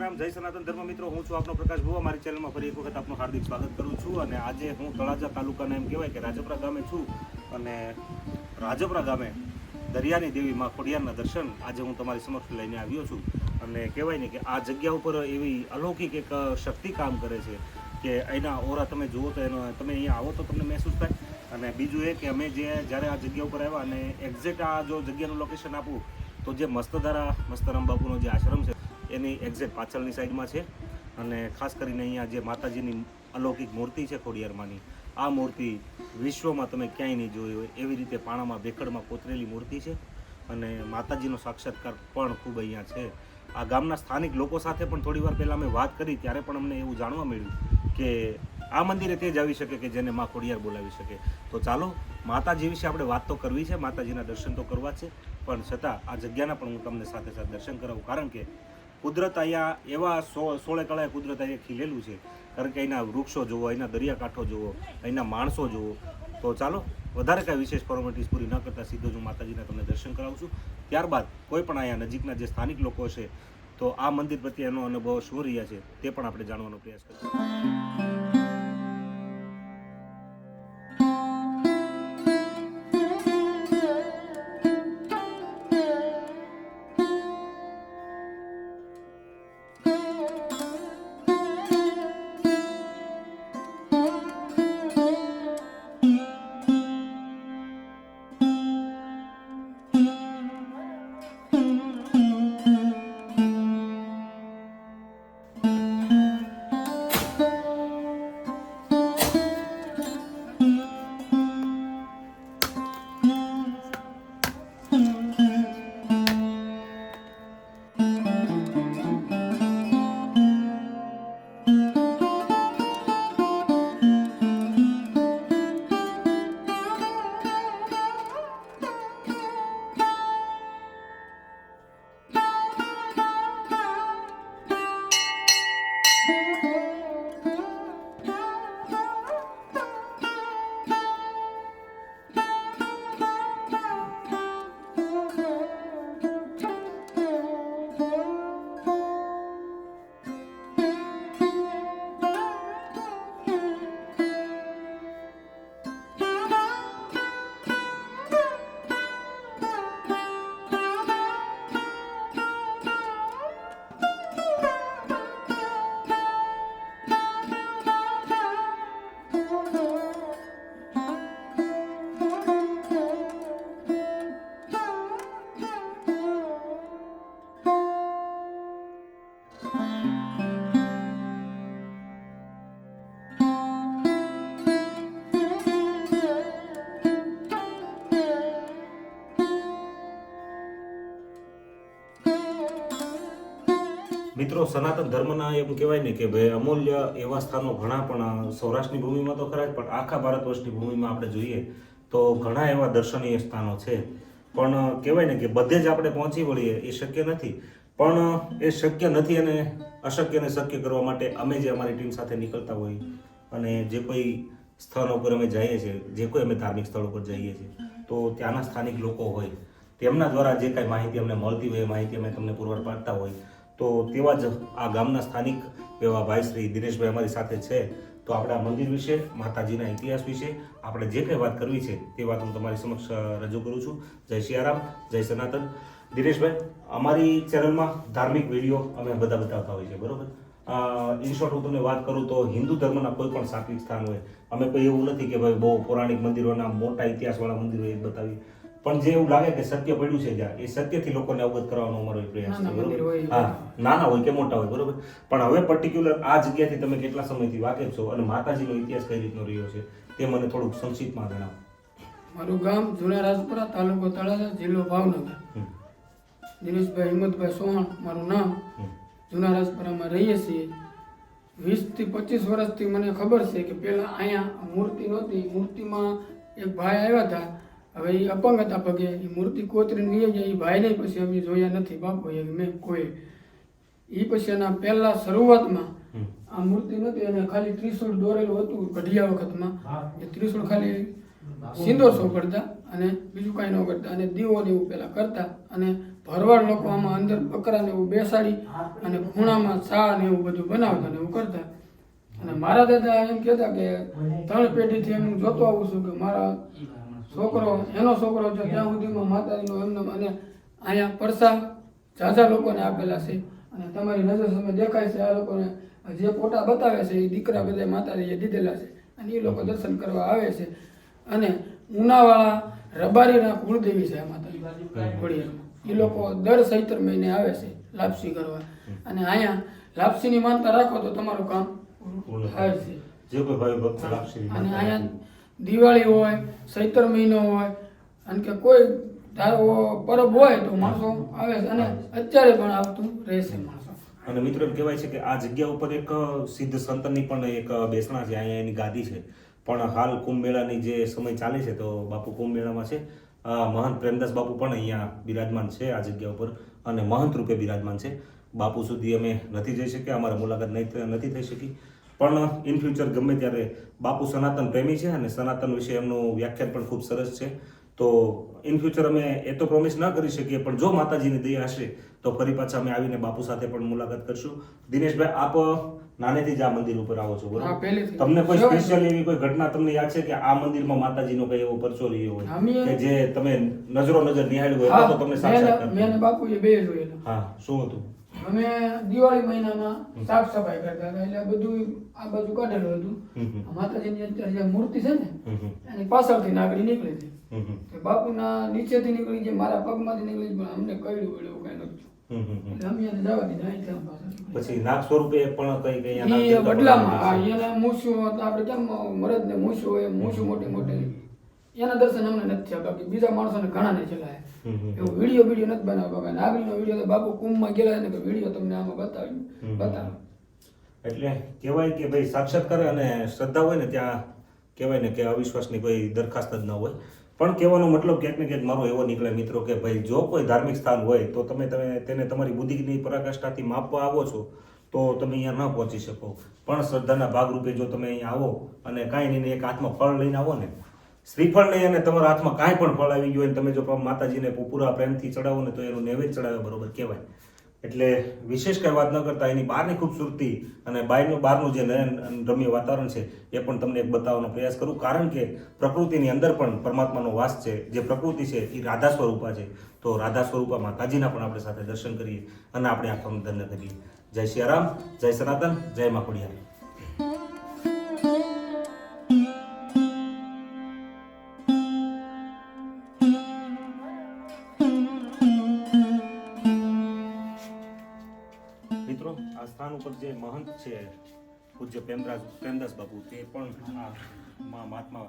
રામ જય સનાતન ધર્મ મિત્રો, હું છું આપનો પ્રકાશ ભુવા. મારી ચેનલમાં ફરી એક વખત આપનું હાર્દિક સ્વાગત કરું છું અને આજે હું તળાજા તાલુકાના એમ કહેવાય કે રાજપરા ગામે છું અને રાજપરા ગામે દરિયાની દેવી માં ખોડિયારના દર્શન આજે હું તમારી સમક્ષ લઈને આવ્યો છું. અને કહેવાય ને કે આ જગ્યા ઉપર એવી અલૌકિક એક શક્તિ કામ કરે છે કે એના ઓરા તમે જુઓ તો એનો, તમે અહીંયા આવો તો તમને મહેસૂસ થાય. અને બીજું એ કે અમે જે જ્યારે આ જગ્યા ઉપર આવ્યા અને એક્ઝેક્ટ આ જો જગ્યાનું લોકેશન આપું તો જે મસ્તધારા, મસ્તરામ બાપુનો જે આશ્રમ છે એની એક્ઝેક્ટ પાછળની સાઈડમાં છે. અને ખાસ કરીને અહીંયા જે માતાજીની અલૌકિક મૂર્તિ છે ખોડિયારમાંની, આ મૂર્તિ વિશ્વમાં તમે ક્યાંય નહીં જોઈ હોય એવી રીતે પાણામાં ભેખડમાં કોતરેલી મૂર્તિ છે. અને માતાજીનો સાક્ષાત્કાર પણ ખૂબ અહીંયા છે. આ ગામના સ્થાનિક લોકો સાથે પણ થોડી વાર પહેલાં અમે વાત કરી, ત્યારે પણ અમને એવું જાણવા મળ્યું કે આ મંદિરે તે જ આવી શકે કે જેને માં ખોડિયાર બોલાવી શકે. તો ચાલો, માતાજી વિશે આપણે વાત તો કરવી છે, માતાજીના દર્શન તો કરવા છે. પણ છતાં આ જગ્યાના પણ હું તમને સાથે સાથે દર્શન કરાવું, કારણ કે કુદરત અહીંયા એવા સો સોળે કળાએ કુદરત અહીંયા ખીલેલું છે. કારણ કે અહીંના વૃક્ષો જુઓ, અહીંના દરિયાકાંઠો જુઓ, અહીંના માણસો જુઓ. તો ચાલો, વધારે કાંઈ વિશેષ ફોર્મેલિટીઝ પૂરી ન કરતાં સીધો જ હું માતાજીના તમને દર્શન કરાવું છું. ત્યારબાદ કોઈ પણ અહીંયા નજીકના જે સ્થાનિક લોકો છે, તો આ મંદિર પ્રત્યે એનો અનુભવ શું રહ્યા છે, તે પણ આપણે જાણવાનો પ્રયાસ કરીશું. મિત્રો, સનાતન ધર્મના એમ કહેવાય ને કે ભાઈ અમૂલ્ય એવા સ્થાનો ઘણા, પણ સૌરાષ્ટ્રની ભૂમિમાં તો ખરા જ, પણ આખા ભારત વર્ષની ભૂમિમાં આપણે જોઈએ તો ઘણા એવા દર્શનીય સ્થાનો છે. પણ કહેવાય ને કે બધે જ આપણે પહોંચી વળીએ એ શક્ય નથી. પણ, એ શક્ય નથી અને અશક્યને શક્ય કરવા માટે અમે જે અમારી ટીમ સાથે નીકળતા હોઈએ અને જે કોઈ સ્થળ ઉપર અમે જઈએ છીએ, જે કોઈ અમે ધાર્મિક સ્થળ ઉપર જઈએ છીએ, તો ત્યાંના સ્થાનિક લોકો હોય, તેમના દ્વારા જે કાંઈ માહિતી અમને મળતી હોય, એ માહિતી અમે તમને પુરવાર પાડતા હોય તો તેવા જ આ ગામના સ્થાનિક એવા ભાઈ શ્રી દિનેશભાઈ અમારી સાથે છે. તો આપણે મંદિર વિશે, માતાજીના ઇતિહાસ વિશે આપણે જે કંઈ વાત કરવી છે તે વાત હું તમારી સમક્ષ રજૂ કરું છું. જય સિયારામ જય સનાતન. દિનેશભાઈ, અમારી ચેનલમાં ધાર્મિક વીડિયો અમે બધા બતાવતા હોઈએ છીએ, બરોબર? ઇન શોર્ટ હું તમને વાત કરું તો હિન્દુ ધર્મના કોઈ પણ સાત્વિક સ્થાન હોય, અમે કોઈ એવું નથી કે ભાઈ બહુ પૌરાણિક મંદિરોના મોટા ઇતિહાસવાળા મંદિરો એ બતાવી પણ જે એવું લાગે કે સત્ય પડ્યું છે જ્યાં એ સત્યથી લોકોને અવગત કરવાનો અમારો પ્રયાસ છે બરોબર? હોય. હા નાના હોય કે મોટા હોય બરોબર? પણ હવે પર્ટિક્યુલર આ જગ્યાથી તમે કેટલા સમયથી વાકેફ છો અને માતાજીનો ઇતિહાસ કઈ રીતનો રહ્યો છે તે મને થોડુંક સંક્ષિપ્તમાં જણાવો. મારું ગામ જૂના રાજપુરા તાલુકો તળાજા જિલ્લો ભાવનગર. દિનેશભાઈ હિંમતભાઈ સોહણ મારું નામ. જૂના રાજપુરામાં રહીએ છીએ. વીસથી પચીસ વર્ષથી મને ખબર છે કે પહેલાં અહીંયા મૂર્તિ નહોતી. મૂર્તિમાં એક ભાઈ આવ્યા હતા. હવે એ અપંગ હતા પગે. એ મૂર્તિ કોતરીને લઈ જાય એ ભાઈને પછી અમે જોયા નથી બાપુ એ મેં કોઈ. એ પછી એના પહેલાં શરૂઆતમાં આ મૂર્તિ નથી અને ખાલી ત્રિશુળ દોરેલું હતું કઢિયા વખતમાં. એ ત્રિશુળ ખાલી સિંદોર કરતા અને બીજું કાંઈ ન કરતા અને દીવો ને એવું પહેલાં કરતા અને ભરવાડ લોકો આમાં અંદર બકરાને એવું બેસાડી અને ખૂણામાં ચા ને એવું બધું બનાવતા ને એવું કરતા. અને મારા દાદા એમ કહેતા કે ત્રણ પેઢીથી એમ હું જોતો આવું છું કે મારા છોકરો એનો છોકરો છે ત્યાં સુધીમાં માતાજીનો એમને અને અહીંયા પરસા ઝાઝા લોકોને આપેલા છે. અને તમારી નજર સામે દેખાય છે આ લોકોને જે ફોટા બતાવે છે એ દીકરા બધા માતાજીએ દીધેલા છે. અને એ લોકો દર્શન કરવા આવે છે. અને ઉનાવાળા રબારીના કુળદેવી છે માતાજી. એ લોકો દર સૈત્ર મહિને આવે છે લાપસી કરવા. અને અહીંયા લાપસીની માનતા રાખો તો તમારું કામ થાય. છે. જે કોઈ ભાઈ ભક્ત લાપસી અને અહીંયા દિવાળી હોય, ચૈત્ર મહિનો હોય, અને કે કોઈ ધારો પરબ હોય તો માણસો આવે છે અને અત્યારે પણ આવતું રહેશે અને મિત્રો એમ કહેવાય છે કે આ જગ્યા ઉપર એક સિદ્ધ સંતની પણ એક બેસણા છે, અહીંયા એની ગાદી છે. પણ હાલ કુંભ મેળાની જે સમય ચાલે છે તો બાપુ કુંભ મેળામાં છે મહંત પ્રેમદાસ બાપુ પણ અહીંયા બિરાજમાન છે આ જગ્યા ઉપર અને મહંત રૂપે બિરાજમાન છે. બાપુ સુધી અમે નથી જઈ શક્યા, અમારે મુલાકાત નહીં નથી થઈ શકી. પણ ઇન ફ્યુચર ગમે ત્યારે બાપુ સનાતન પ્રેમી છે અને સનાતન વિશે એમનું વ્યાખ્યાન પણ ખૂબ સરસ છે. તો ઇન ફ્યુચર અમે એ તો પ્રોમિસ ન કરી શકીએ પણ જો માતાજીની દયા હશે તો ફરી પાછા અમે આવીને બાપુ સાથે પણ મુલાકાત કરશું. દિનેશભાઈ આપ નાનેથી જ આ મંદિર ઉપર આવો છો બરોબર? તમને કોઈ સ્પેશિયલ એવી કોઈ ઘટના તમને યાદ છે કે આ મંદિરમાં માતાજીનો કઈ એવો પરચો રહ્યો હોય? કે જે તમે નજરો નજર નિહાળ્યું હોય તો તમને સાક્ષાત મેં બાપુએ બે જોયેલા હા શું હતું? અમે દિવાળી મહિનામાં સાફ સફાઈ કરતા હતા. એટલે બધું આ બાજુ કાઢેલું હતું. માતાજીની અત્યારે જે મૂર્તિ છે ને. એની પાછળથી નાગડી નીકળી હતી બાપુના નીચેથી નીકળી છે મારા પગમાંથી નીકળી પણ અમને કયું વળ્યું કઈ નતું અમે એને જવા દીધા પાછા નાગ સ્વરૂપે પણ કઈ કઈ આપણે કેમ મરદ ને મૂછું હોય મૂછું મોટી મોટી. એના દર્શન અમને નથી થયા બાકી બીજા માણસોને ઘણાને ચલાય. એવું વીડિયો વીડિયો નથી બનાવતો કે નાગરીનો વીડિયો તો બાપુ કુંભમાં ગયેલા ને વીડિયો તમને આમાં બતાવ્યું. બતાવો. એટલે કહેવાય કે ભાઈ સાક્ષાત કરે અને શ્રદ્ધા હોય ને ત્યાં કહેવાય ને કે અવિશ્વાસની કોઈ દરખાસ્ત જ ન હોય. પણ કહેવાનો મતલબ ક્યાંક ને ક્યાંક મારો એવો નીકળે મિત્રો કે ભાઈ જો કોઈ ધાર્મિક સ્થાન હોય તો તમે તમે તેને તમારી બુદ્ધિની પરાકાષ્ઠાથી માપવા આવો છો તો તમે અહીંયા ન પહોંચી શકો. પણ શ્રદ્ધાના ભાગરૂપે જો તમે અહીંયા આવો અને કાંઈ નહીં એક હાથમાં ફળ લઈને આવો ને શ્રીફળ નહીં અને તમારા હાથમાં કાંઈ પણ ફળ આવી ગયું હોય તમે જો માતાજીને પૂરા પ્રેમથી ચડાવો ને તો એનું નૈવેદ્ય ચડાવે બરોબર કહેવાય. એટલે વિશેષ કઈ વાત ન કરતા, એની બહારની ખૂબસૂરતી અને બહારનું બહારનું જે નયન રમ્ય વાતાવરણ છે, એ પણ તમને એક બતાવવાનો પ્રયાસ કરું. કારણ કે પ્રકૃતિની અંદર પણ પરમાત્માનો વાસ છે, જે પ્રકૃતિ છે એ રાધા સ્વરૂપા છે. તો રાધા સ્વરૂપા માતાજીના પણ આપણે સાથે દર્શન કરીએ અને આપણે આંખોનું ધન્ય કરીએ જય શ્રી રામ, જય સનાતન, જય મા ઉપર જે મહંત છે, પૂજ્ય પ્રેમદાસ પ્રેમદાસ બાપુ, તે પણ આ મહાત્મા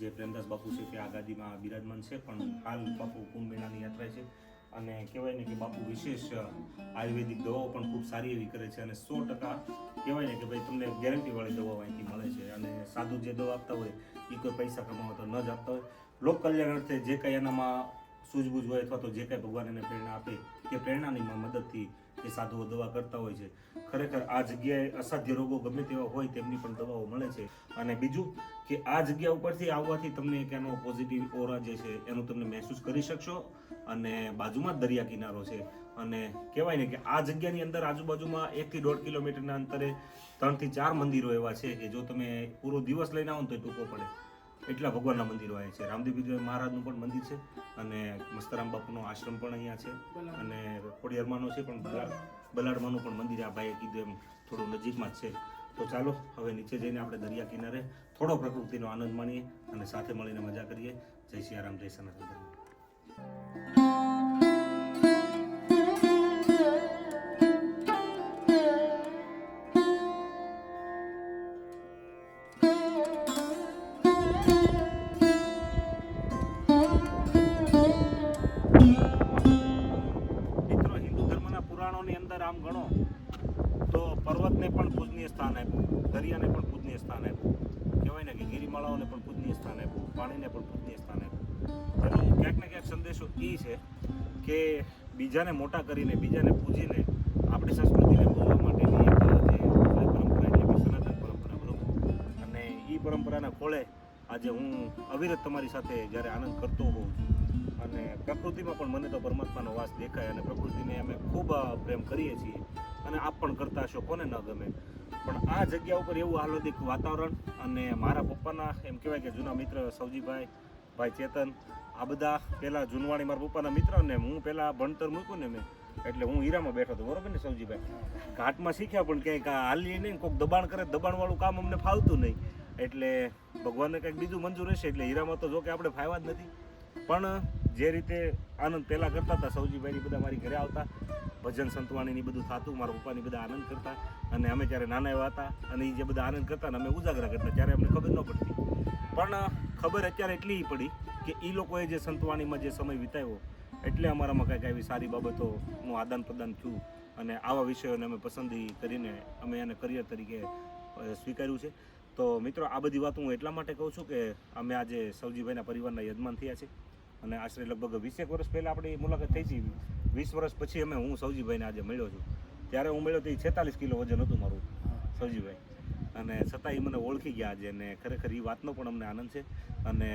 જે પ્રેમદાસ બાપુ છે તે આ ગાદીમાં બિરાજમાન છે, પણ હાલ બાપુ કુંભ મેળાની યાત્રા છે. અને કહેવાય ને કે બાપુ વિશેષ આયુર્વેદિક દવાઓ પણ ખૂબ સારી એવી કરે છે અને સો ટકા કહેવાય ને કે ભાઈ તમને ગેરંટીવાળી દવાઓ અહીંથી મળે છે. અને સાદું જે દવા આપતા હોય એ કોઈ પૈસા કમાવા ન જ આપતા હોય. લોક કલ્યાણ અર્થે જે કંઈ એનામાં સૂઝબૂઝ હોય અથવા તો જે કાંઈ ભગવાન એને પ્રેરણા આપે તે પ્રેરણાની મદદથી એ સાધુઓ દવા કરતા હોય છે. ખરેખર આ જગ્યાએ અસાધ્ય રોગો ગમે તેવા હોય તેમની પણ દવાઓ મળે છે. અને બીજું કે આ જગ્યા ઉપરથી આવવાથી તમને એક એનો પોઝિટિવ ઓરા જે છે એનું તમને મહેસૂસ કરી શકશો અને બાજુમાં જ દરિયા કિનારો છે. અને કહેવાય ને કે આ જગ્યાની અંદર આજુબાજુમાં એકથી દોઢ કિલોમીટરના અંતરે ત્રણથી ચાર મંદિરો એવા છે કે જો તમે પૂરો દિવસ લઈને આવો ને તો ટૂંકો પડે. એટલા ભગવાનના મંદિરો આવ્યા છે. રામદેવ મહારાજનું પણ મંદિર છે અને મસ્તરામ બાપુનો આશ્રમ પણ અહીંયા છે અને ખોડિયારમાંનો છે પણ બલાડ બલાડમાંનું પણ મંદિર આ ભાઈએ કીધું એમ થોડું નજીકમાં જ છે. તો ચાલો હવે નીચે જઈને આપણે દરિયા કિનારે થોડો પ્રકૃતિનો આનંદ માણીએ અને સાથે મળીને મજા કરીએ. જય સિયારામ જય સનાતન સ્થાન આપ્યું. કહેવાય ને કે ગિરિમાળાઓને પણ પૂજનીય સ્થાન પાણીને પણ પૂજનીય સ્થાન આપ્યું. એનો ક્યાંક ને ક્યાંક સંદેશો એ છે કે બીજાને મોટા કરીને, બીજાને પૂજીને આપણી સંસ્કૃતિને પૂજવા માટેની એક પરંપરા એટલે કે સનાતન પરંપરા બરોબર? અને એ પરંપરાના ખોળે આજે હું અવિરત તમારી સાથે જ્યારે આનંદ કરતો હોઉં છું. અને પ્રકૃતિમાં પણ મને તો પરમાત્માનો વાસ દેખાય અને પ્રકૃતિને અમે ખૂબ પ્રેમ કરીએ છીએ. અને આપ પણ કરતા હશો, કોને ન ગમે. પણ આ જગ્યા ઉપર એવું આહલાદિક વાતાવરણ અને મારા પપ્પાના એમ કહેવાય કે જૂના મિત્ર સૌજીભાઈ ભાઈ ચેતન, આ બધા પહેલાં જૂનવાણી મારા પપ્પાના મિત્ર ને હું પહેલાં ભણતર મૂક્યું ને મેં. એટલે હું હીરામાં બેઠો હતો, બરોબર ને સૌજીભાઈ ઘાટમાં શીખ્યા પણ ક્યાંક હાલીએ નહીં કોઈક દબાણ કરે, દબાણવાળું કામ અમને ફાવતું નહીં. એટલે ભગવાનને કંઈક બીજું મંજૂર હશે, એટલે હીરામાં તો જો કે આપણે ફાવ્યા જ નથી. પણ જે રીતે આનંદ પહેલાં કરતા હતા, સૌજીભાઈની બધા મારી ઘરે આવતા, ભજન સંતવાણીની બધું થતું, મારા પપ્પાની બધા આનંદ કરતા, અને અમે જ્યારે નાના એવા હતા, અને એ જે બધા આનંદ કરતા ને અમે ઉજાગરા કરતા, ત્યારે અમને ખબર ન પડતી. પણ ખબર અત્યારે એટલી પડી કે એ લોકોએ જે સંતવાણીમાં જે સમય વિતાવ્યો, એટલે અમારામાં કંઈક આવી સારી બાબતોનું આદાન પ્રદાન થયું, અને આવા વિષયોને અમે પસંદગી કરીને અમે એને કરિયર તરીકે સ્વીકાર્યું છે. તો મિત્રો, આ બધી વાત હું એટલા માટે કહું છું કે અમે આજે સૌજીભાઈના પરિવારના યજમાન થયા છે. અને આશરે લગભગ વીસેક વર્ષ પહેલાં આપણી મુલાકાત થઈ હતી. વીસ વર્ષ પછી અમે હું સૌજીભાઈને આજે મળ્યો છું. ત્યારે હું મળ્યો તો એ છેતાલીસ કિલો વજન હતું મારું સૌજીભાઈ અને છતાં એ મને ઓળખી ગયા આજે અને ખરેખર એ વાતનો પણ અમને આનંદ છે. અને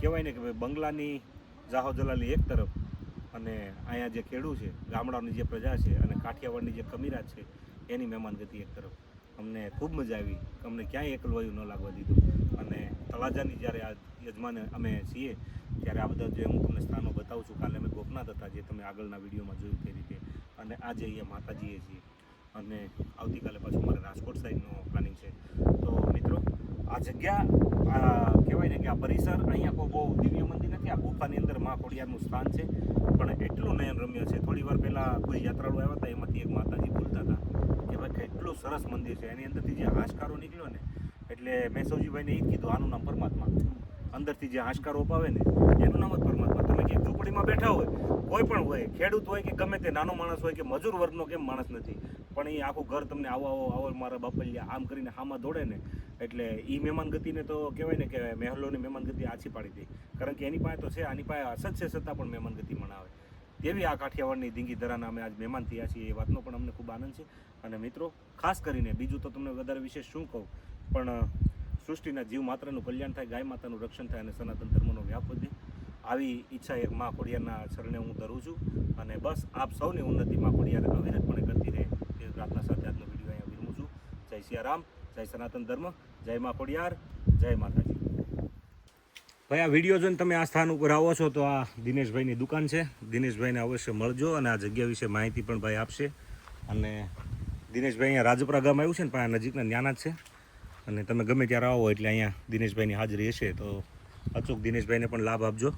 કહેવાય ને કે ભાઈ બંગલાની જાહો જલાલી એક તરફ અને અહીંયા જે ખેડૂ છે, ગામડાની જે પ્રજા છે અને કાઠિયાવાડની જે ખમીરાત છે, એની મહેમાનગતિ એક તરફ. અમને ખૂબ મજા આવી. અમને ક્યાંય એકલવાયું ન લાગવા દીધું. અને તળાજાની જ્યારે આ યજમાન અમે છીએ ત્યારે આ બધા જે હું તમને સ્થાનો બતાવું છું, કાલે અમે ગોપનાથ હતા જે તમે આગળના વિડીયોમાં જોયું તે રીતે. અને આજે અહીંયા માતાજીએ છીએ. અને આવતીકાલે પાછું મારે રાજકોટ સાઈડનો પ્લાનિંગ છે. તો મિત્રો, આ જગ્યા કહેવાય ને કે આ પરિસર અહીંયા કોઈ બહુ દિવ્ય મંદિર નથી, આ ગુફાની અંદર મા ખોડિયારનું સ્થાન છે. પણ એટલું નયન રમ્ય છે. થોડી વાર પહેલાં કોઈ યાત્રાળુ આવ્યા હતા, એમાંથી એક માતાજી બોલતા હતા કે ભાઈ કેટલું સરસ મંદિર છે. એની અંદરથી જે હાશકારો નીકળ્યો ને, એટલે મેં સૌજીભાઈને એ જ કીધું, આનું નામ પરમાત્મા. અંદરથી જે આશકારો અપાવે ને, એનું નામ જ પરમાત્મા. તમે જે ઝૂંપડીમાં બેઠા હોય, કોઈ પણ હોય, ખેડૂત હોય કે ગમે તે નાનો માણસ હોય કે મજૂર વર્ગનો કેમ માણસ નથી, પણ એ આખું ઘર તમને આવો આવો આવો મારા બાપલિયા આમ કરીને હામાં દોડે ને, એટલે એ મહેમાન ગતિને તો કહેવાય ને કે મહેલોની મહેમાન ગતિ આછી પાડી દે. કારણ કે એની પાસે તો છે, આની પાસે અસત છે છતાં પણ મહેમાન ગતિ મનાવે. તેવી આ કાઠિયાવાડની ધીંગી ધરાના અમે આજ મહેમાન થયા છીએ, એ વાતનો પણ અમને ખૂબ આનંદ છે. અને મિત્રો, ખાસ કરીને બીજું તો તમને વધારે વિશેષ શું કહું, પણ સૃષ્ટિના જીવ માત્રનું કલ્યાણ થાય, ગાય માતાનું રક્ષણ થાય અને સનાતન ધર્મનો વ્યાપ વધે. આવી ઈચ્છા એક મા ખોડિયારના શરણે હું ધરું છું અને બસ આપ સૌની ઉન્નતિ મા ખોડિયાર અવિરતપણે કરતી રહે તે પ્રાર્થના સાથે આજનો વીડિયો અહીંયા વિરમું છું. જય સિયારામ, જય સનાતન ધર્મ, જય મા ખોડિયાર, જય માતાજી. ભાઈ, આ વીડિયો જોઈને તમે આ સ્થાન ઉપર આવો છો તો આ દિનેશભાઈની દુકાન છે. દિનેશભાઈને અવશ્ય મળજો અને આ જગ્યા વિશે માહિતી પણ ભાઈ આપશે. અને દિનેશભાઈ અહીંયા રાજપરા ગામ આવ્યું છે ને, પણ આ નજીકના જ્ઞાના જ છે. અને તમે ગમે ત્યારે આવો એટલે અહીંયા દિનેશભાઈની હાજરી હશે, તો અચૂક દિનેશભાઈને પણ લાભ આપજો.